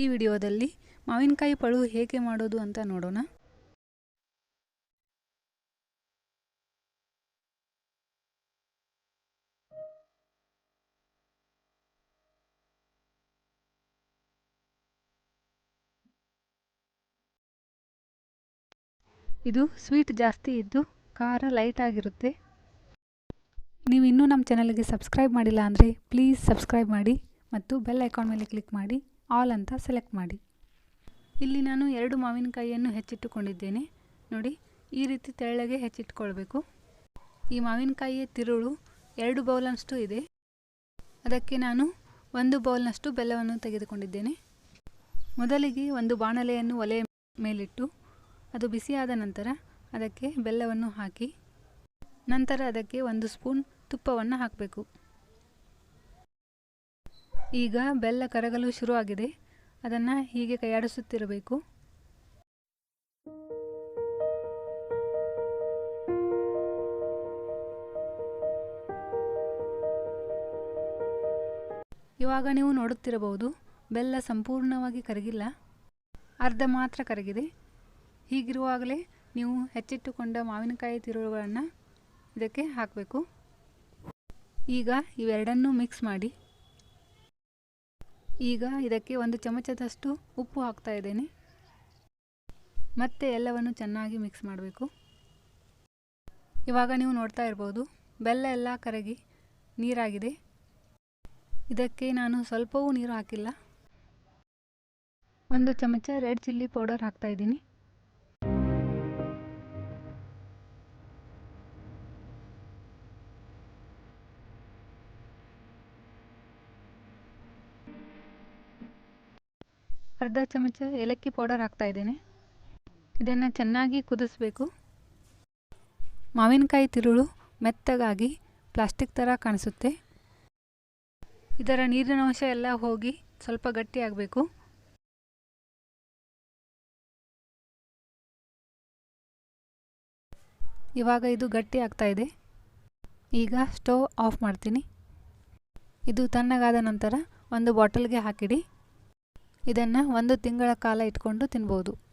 ಈ ವಿಡಿಯೋದಲ್ಲಿ ಮಾವಿನಕಾಯಿ ಪಳು ಹೇಗೆ ಮಾಡೋದು ಅಂತ ನೋಡೋಣ. ಇದು ಸ್ವೀಟ್ ಜಾಸ್ತಿ ಇದ್ದು ಖಾರ ಲೈಟ್ ಆಗಿರುತ್ತೆ. ನೀವು ಇನ್ನೂ ನಮ್ಮ ಚಾನಲ್ಗೆ ಸಬ್ಸ್ಕ್ರೈಬ್ ಮಾಡಿಲ್ಲ ಅಂದರೆ ಪ್ಲೀಸ್ ಸಬ್ಸ್ಕ್ರೈಬ್ ಮಾಡಿ ಮತ್ತು ಬೆಲ್ ಐಕಾನ್ ಮೇಲೆ ಕ್ಲಿಕ್ ಮಾಡಿ. ಆಲ್ ಅಂತ ಸೆಲೆಕ್ಟ್ ಮಾಡಿ. ಇಲ್ಲಿ ನಾನು ಎರಡು ಮಾವಿನಕಾಯಿಯನ್ನು ಹೆಚ್ಚಿಟ್ಟುಕೊಂಡಿದ್ದೇನೆ. ನೋಡಿ, ಈ ರೀತಿ ತೆಳ್ಳಗೆ ಹೆಚ್ಚಿಟ್ಕೊಳ್ಬೇಕು. ಈ ಮಾವಿನಕಾಯಿಯ ತಿರುಳು ಎರಡು ಬೌಲ್ನಷ್ಟು ಇದೆ. ಅದಕ್ಕೆ ನಾನು ಒಂದು ಬೌಲ್ನಷ್ಟು ಬೆಲ್ಲವನ್ನು ತೆಗೆದುಕೊಂಡಿದ್ದೇನೆ. ಮೊದಲಿಗೆ ಒಂದು ಬಾಣಲೆಯನ್ನು ಒಲೆ ಮೇಲಿಟ್ಟು, ಅದು ಬಿಸಿಯಾದ ನಂತರ ಅದಕ್ಕೆ ಬೆಲ್ಲವನ್ನು ಹಾಕಿ, ನಂತರ ಅದಕ್ಕೆ ಒಂದು ಸ್ಪೂನ್ ತುಪ್ಪವನ್ನು ಹಾಕಬೇಕು. ಈಗ ಬೆಲ್ಲ ಕರಗಲು ಶುರುವಾಗಿದೆ. ಅದನ್ನು ಹೀಗೆ ಕೈಯಾಡಿಸುತ್ತಿರಬೇಕು. ಇವಾಗ ನೀವು ನೋಡುತ್ತಿರಬಹುದು, ಬೆಲ್ಲ ಸಂಪೂರ್ಣವಾಗಿ ಕರಗಿಲ್ಲ. ಅರ್ಧ ಮಾತ್ರ ಕರಗಿದೆ. ಹೀಗಿರುವಾಗಲೇ ನೀವು ಹೆಚ್ಚಿಟ್ಟುಕೊಂಡ ಮಾವಿನಕಾಯಿ ತಿರುಳುಗಳನ್ನು ಇದಕ್ಕೆ ಹಾಕಬೇಕು. ಈಗ ಇವೆರಡನ್ನೂ ಮಿಕ್ಸ್ ಮಾಡಿ ಈಗ ಇದಕ್ಕೆ ಒಂದು ಚಮಚದಷ್ಟು ಉಪ್ಪು ಹಾಕ್ತಾ ಇದ್ದೇನೆ. ಮತ್ತೆ ಎಲ್ಲವನ್ನು ಚೆನ್ನಾಗಿ ಮಿಕ್ಸ್ ಮಾಡಬೇಕು. ಇವಾಗ ನೀವು ನೋಡ್ತಾ ಇರ್ಬೋದು, ಬೆಲ್ಲ ಎಲ್ಲ ಕರಗಿ ನೀರಾಗಿದೆ. ಇದಕ್ಕೆ ನಾನು ಸ್ವಲ್ಪವೂ ನೀರು ಹಾಕಿಲ್ಲ. ಒಂದು ಚಮಚ ರೆಡ್ ಚಿಲ್ಲಿ ಪೌಡರ್ ಹಾಕ್ತಾ ಇದ್ದೀನಿ. ಅರ್ಧ ಚಮಚ ಏಲಕ್ಕಿ ಪೌಡರ್ ಹಾಕ್ತಾ ಇದ್ದೇನೆ. ಇದನ್ನು ಚೆನ್ನಾಗಿ ಕುದಿಸ್ಬೇಕು. ಮಾವಿನಕಾಯಿ ತಿರುಳು ಮೆತ್ತಗಾಗಿ ಪ್ಲಾಸ್ಟಿಕ್ ಥರ ಕಾಣಿಸುತ್ತೆ. ಇದರ ನೀರಿನ ಅಂಶ ಎಲ್ಲ ಹೋಗಿ ಸ್ವಲ್ಪ ಗಟ್ಟಿಯಾಗಬೇಕು ಇವಾಗ ಇದು ಗಟ್ಟಿ ಆಗ್ತಾ ಇದೆ. ಈಗ ಸ್ಟವ್ ಆಫ್ ಮಾಡ್ತೀನಿ. ಇದು ತಣ್ಣಗಾದ ನಂತರ ಒಂದು ಬಾಟಲ್ಗೆ ಹಾಕಿಡಿ. ಇದನ್ನು ಒಂದು ತಿಂಗಳ ಕಾಲ ಇಟ್ಕೊಂಡು ತಿನ್ಬೋದು.